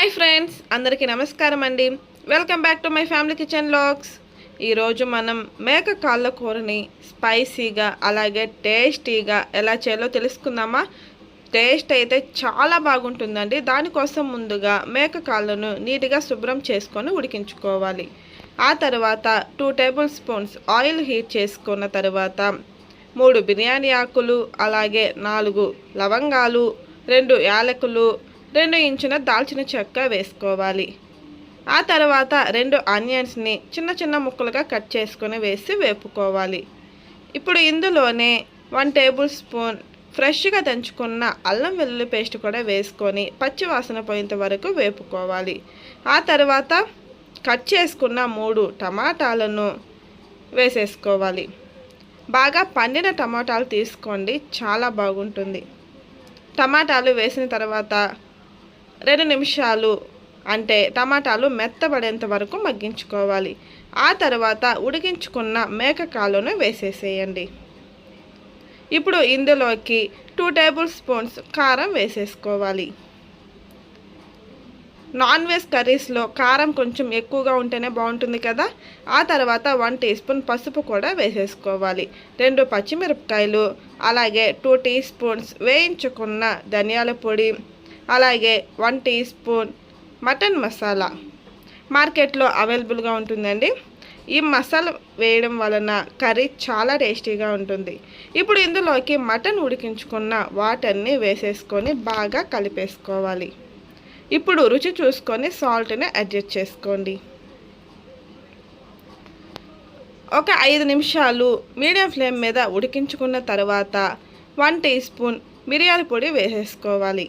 Hi friends అందరికీ నమస్కారం అండి. Welcome back to my family kitchen logs ఈరోజు మనం మేక కాళ్ళ కూరని స్పైసీగా అలాగే టేస్టీగా ఎలా చేయాలో తెలుసుకుందామా? టేస్ట్ అయితే చాలా బాగుంటుందండి. దానికోసం ముందుగా మేక కాళ్ళను నీట్గా శుభ్రం చేసుకొని ఉడికించుకోవాలి. ఆ తర్వాత two table spoons oil heat చేసుకున్న తర్వాత మూడు బిర్యానీ ఆకులు అలాగే నాలుగు లవంగాలు రెండు యాలకులు రెండు ఇంచున దాల్చిన చెక్క వేసుకోవాలి. ఆ తర్వాత రెండు ఆనియన్స్ని చిన్న చిన్న ముక్కలుగా కట్ చేసుకొని వేసి వేపుకోవాలి. ఇప్పుడు ఇందులోనే వన్ టేబుల్ స్పూన్ ఫ్రెష్గా దంచుకున్న అల్లం వెల్లుల్లి పేస్ట్ కూడా వేసుకొని పచ్చి వాసన పోయేంత వరకు వేపుకోవాలి. ఆ తర్వాత కట్ చేసుకున్న మూడు టమాటాలను వేసేసుకోవాలి. బాగా పండిన టమాటాలు తీసుకోండి చాలా బాగుంటుంది. టమాటాలు వేసిన తర్వాత రెండు నిమిషాలు అంటే టమాటాలు మెత్తబడేంత వరకు మగ్గించుకోవాలి. ఆ తర్వాత ఉడికించుకున్న మేకకాలను వేసేసేయండి. ఇప్పుడు ఇందులోకి టూ టేబుల్ స్పూన్స్ కారం వేసేసుకోవాలి. నాన్ వెజ్ కర్రీస్లో కారం కొంచెం ఎక్కువగా ఉంటేనే బాగుంటుంది కదా? ఆ తర్వాత వన్ టీ స్పూన్ పసుపు కూడా వేసేసుకోవాలి. రెండు పచ్చిమిరపకాయలు అలాగే టూ టీ స్పూన్స్ వేయించుకున్న ధనియాల పొడి అలాగే one tea spoon mutton masala మార్కెట్లో అవైలబుల్గా ఉంటుందండి. ఈ మసాలా వేయడం వలన కర్రీ చాలా టేస్టీగా ఉంటుంది. ఇప్పుడు ఇందులోకి మటన్ ఉడికించుకున్న వాటర్ని వేసేసుకొని బాగా కలిపేసుకోవాలి. ఇప్పుడు రుచి చూసుకొని సాల్ట్ని అడ్జస్ట్ చేసుకోండి. ఒక ఐదు నిమిషాలు మీడియం ఫ్లేమ్ మీద ఉడికించుకున్న తర్వాత వన్ టీ స్పూన్ మిరియాల పొడి వేసేసుకోవాలి.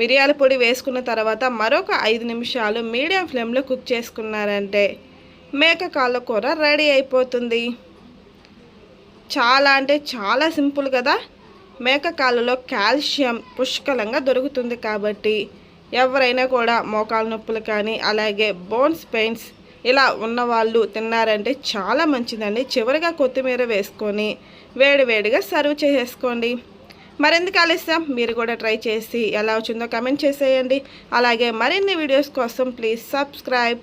మిరియాల పొడి వేసుకున్న తర్వాత మరొక ఐదు నిమిషాలు మీడియం ఫ్లేమ్లో కుక్ చేసుకున్నారంటే మేక కాళ్ళ కూర రెడీ అయిపోతుంది. చాలా అంటే చాలా సింపుల్ కదా? మేక కాళ్ళలో కాల్షియం పుష్కలంగా దొరుకుతుంది కాబట్టి ఎవరైనా కూడా మోకాలు నొప్పులు కానీ అలాగే బోన్స్ పెయిన్స్ ఇలా ఉన్నవాళ్ళు తిన్నారంటే చాలా మంచిదండి. చివరిగా కొత్తిమీర వేసుకొని వేడివేడిగా సర్వ్ చేసేసుకోండి. మరెందుకు ఆలస్యం? మీరు కూడా ట్రై చేసి ఎలా వచ్చిందో కమెంట్ చేసేయండి. అలాగే మరిన్ని వీడియోస్ కోసం ప్లీజ్ సబ్స్క్రైబ్.